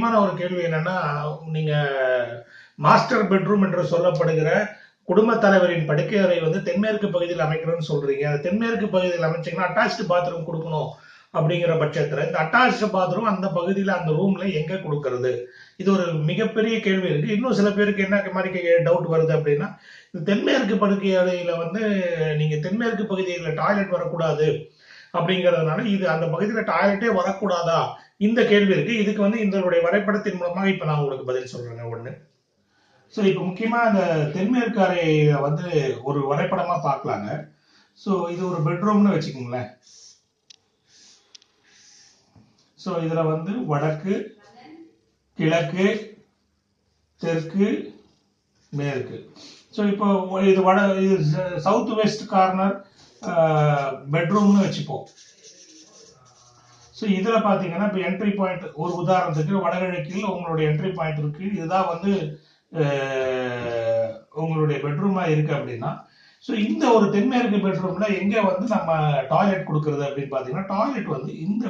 முக்கியமான ஒரு கேள்வி என்னன்னா நீங்க மாஸ்டர் பெட்ரூம் என்று சொல்லப்படுகிற குடும்ப தலைவரின் படுக்கை அறை வந்து தென்மேற்கு பகுதியில் அமைக்கணும்னு சொல்றீங்க. அந்த தென்மேற்கு பகுதியில் அமைச்சீங்கன்னா அட்டாச்சு பாத்ரூம் கொடுக்கணும் அப்படிங்கிற பட்சத்துல இந்த அட்டாச்டு பாத்ரூம் அந்த பகுதியில அந்த ரூம்ல எங்க கொடுக்கறது? இது ஒரு மிகப்பெரிய கேள்வி இருக்கு. இன்னும் சில பேருக்கு என்ன மாதிரி டவுட் வருது அப்படின்னா இந்த தென்மேற்கு படுக்கை அறையில வந்து நீங்க தென்மேற்கு பகுதியில் டாய்லெட் வரக்கூடாது. அப்படிங்கறதுனால இது அந்த பகுதியில் டாய்லெட்டே வரக்கூடாதா? இந்த கேள்வி இருக்கு. இதுக்கு வந்து இதனுடைய வரைபடத்தின் மூலமாக இப்ப நான் உங்களுக்கு பதில் சொல்றேங்க ஒண்ணு. ஸோ இப்போ முக்கியமா அந்த தென்மேற்கு அறையை வந்து ஒரு வரைபடமா பார்க்கலாங்க. ஸோ இது ஒரு பெட்ரூம்னு வச்சுக்கோங்களேன். ஸோ இதுல வந்து வடக்கு கிழக்கு தெற்கு மேற்கு. ஸோ இப்போ இது வட இது சவுத் வெஸ்ட் கார்னர் பெட்ரூம்னு வச்சுப்போம். ஸோ இதில் பார்த்தீங்கன்னா இப்போ என்ட்ரி பாயிண்ட் ஒரு உதாரணத்துக்கு வடகிழக்கில் உங்களுடைய என்ட்ரி பாயிண்ட் இருக்குது இதுதான் வந்து உங்களுடைய பெட்ரூமாக இருக்குது அப்படின்னா ஸோ இந்த ஒரு தென்மேற்கு பெட்ரூமில் எங்கே வந்து நம்ம டாய்லெட் கொடுக்குறது அப்படின்னு பார்த்தீங்கன்னா டாய்லெட் வந்து இந்த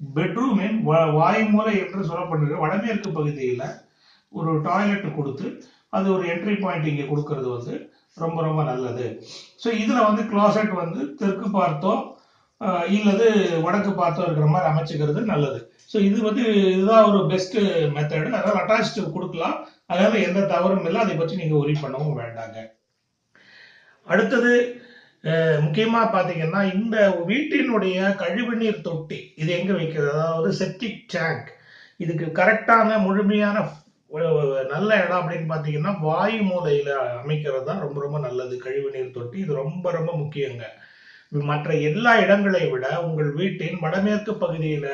பெட்ரூமின் வா- வாய்மூலை என்று சொல்லப்படுகிற வடமேற்கு பகுதியில் ஒரு டாய்லெட் கொடுத்து அது ஒரு என்ட்ரி பாயிண்ட் இங்கே கொடுக்கறது வந்து ரொம்ப ரொம்ப நல்லது. ஸோ இதில் வந்து க்ளோசட் வந்து தெற்கு பார்த்தோ இல்லது வடக்கு பார்த்தோ இருக்கிற மாதிரி அமைச்சுக்கிறது நல்லது. ஸோ இது வந்து இதுதான் ஒரு பெஸ்ட்டு மெத்தடு அதனால் அட்டாச்சு கொடுக்கலாம். அதனால் எந்த தவறும் இல்லை. அதை பற்றி நீங்கள் ஒரி பண்ணவும் வேண்டாங்க. அடுத்தது முக்கியமாக பார்த்தீங்கன்னா இந்த வீட்டினுடைய கழிவுநீர் தொட்டி இது எங்கே வைக்கிறது? அதாவது செப்டிக் டேங்க் இதுக்கு கரெக்டான முழுமையான நல்ல இடம் அப்படின்னு பார்த்தீங்கன்னா வாயு மூலையில் அமைக்கிறது தான் ரொம்ப ரொம்ப நல்லது. கழிவுநீர் தொட்டி இது ரொம்ப ரொம்ப முக்கியங்க. மற்ற எல்லா இடங்களை விட உங்கள் வீட்டின் வடமேற்கு பகுதியில்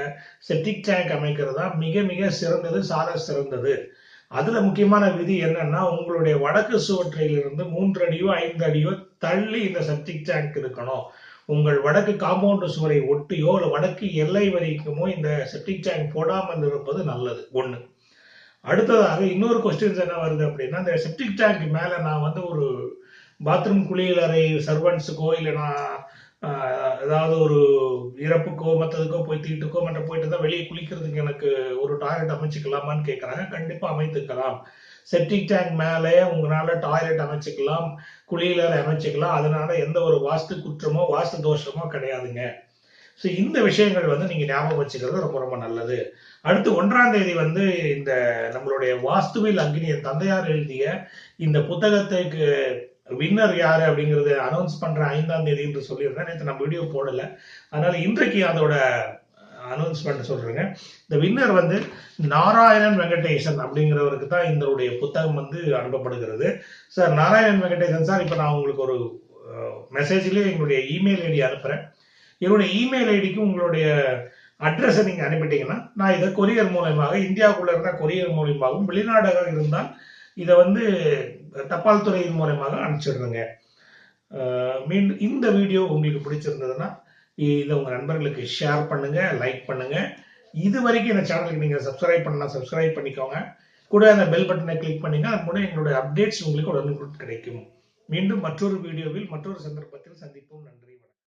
செப்டிக் டேங்க் அமைக்கிறது தான் மிக மிக சிறந்தது சால சிறந்தது. அதுல முக்கியமான விதி என்னன்னா உங்களுடைய வடக்கு சுவற்றிலிருந்து மூன்று அடியோ ஐந்து அடியோ தள்ளி இந்த செப்டிக் டேங்க் இருக்கணும். உங்கள் வடக்கு காம்பவுண்ட் சுவரை ஒட்டியோ இல்லை வடக்கு எல்லை வரைக்குமோ இந்த செப்டிக் டேங்க் போடாமல் இருப்பது நல்லது. ஒன்று அடுத்ததாக இன்னொரு கொஸ்டின்ஸ் என்ன வருது அப்படின்னா இந்த செப்டிக் டேங்க் மேல நான் வந்து ஒரு பாத்ரூம் குளியலறை சர்வன்ஸுக்கோ இல்லை நான் ஏதாவது ஒரு இறப்புக்கோ மற்றதுக்கோ போய் தீட்டுக்கோ மற்ற போயிட்டு தான் வெளியே குளிக்கிறதுக்கு எனக்கு ஒரு டாய்லெட் அமைச்சுக்கலாமான்னு கேட்குறாங்க கண்டிப்பாக அமைத்துக்கலாம். செப்டிக் டேங்க் மேலே உங்களால் டாய்லெட் அமைச்சுக்கலாம் குளியலறை அமைச்சுக்கலாம். அதனால எந்த ஒரு வாஸ்து குற்றமோ வாஸ்து தோஷமோ கிடையாதுங்க. ஸோ இந்த விஷயங்கள் வந்து நீங்க ஞாபகம் வச்சுக்கிறது ரொம்ப ரொம்ப நல்லது. அடுத்து ஒன்றாம் தேதி வந்து இந்த நம்மளுடைய வாஸ்துவில் அக்னி தந்தையார் எழுதிய இந்த புத்தகத்துக்கு வின்னர் யாரு அப்படிங்கறது அனௌன்ஸ் பண்ற ஐந்தாம் தேதி என்று சொல்லியிருந்தேன். நேற்று நம்ம வீடியோ போடல. அதனால இன்றைக்கு அதோட அனௌன்ஸ்மெண்ட் சொல்றேங்க. இந்த வின்னர் வந்து நாராயணன் வெங்கடேசன் அப்படிங்கிறவருக்கு தான் இதனுடைய புத்தகம் வந்து அனுப்பப்படுகிறது. சார் நாராயணன் வெங்கடேசன் சார் இப்போ நான் உங்களுக்கு ஒரு மெசேஜ்லேயே எங்களுடைய இமெயில் ஐடி அனுப்புறேன். என்னுடைய இமெயில் ஐடிக்கு உங்களுடைய அட்ரஸை நீங்கள் அனுப்பிட்டீங்கன்னா நான் இதை கொரியர் மூலயமாக இந்தியாவுக்குள்ளே இருந்தால் கொரியர் மூலியமாகவும் வெளிநாடாக இருந்தால் இதை வந்து தபால் துறையின் மூலயமாக அனுப்பிச்சிடுறேங்க. மீண்டும் இந்த வீடியோ உங்களுக்கு பிடிச்சிருந்ததுன்னா இதை உங்கள் நண்பர்களுக்கு ஷேர் பண்ணுங்கள் லைக் பண்ணுங்கள் இது வரைக்கும் இந்த சேனலுக்கு நீங்கள் சப்ஸ்கிரைப் பண்ணா சப்ஸ்கிரைப் பண்ணிக்கோங்க. கூட அந்த பெல் பட்டனை கிளிக் பண்ணிங்க அது மூலம் எங்களுடைய அப்டேட்ஸ் உங்களுக்கு உடனுக்குடன் கிடைக்கும். மீண்டும் மற்றொரு வீடியோவில் மற்றொரு சந்தர்ப்பத்தில் சந்திப்போம். நன்றி.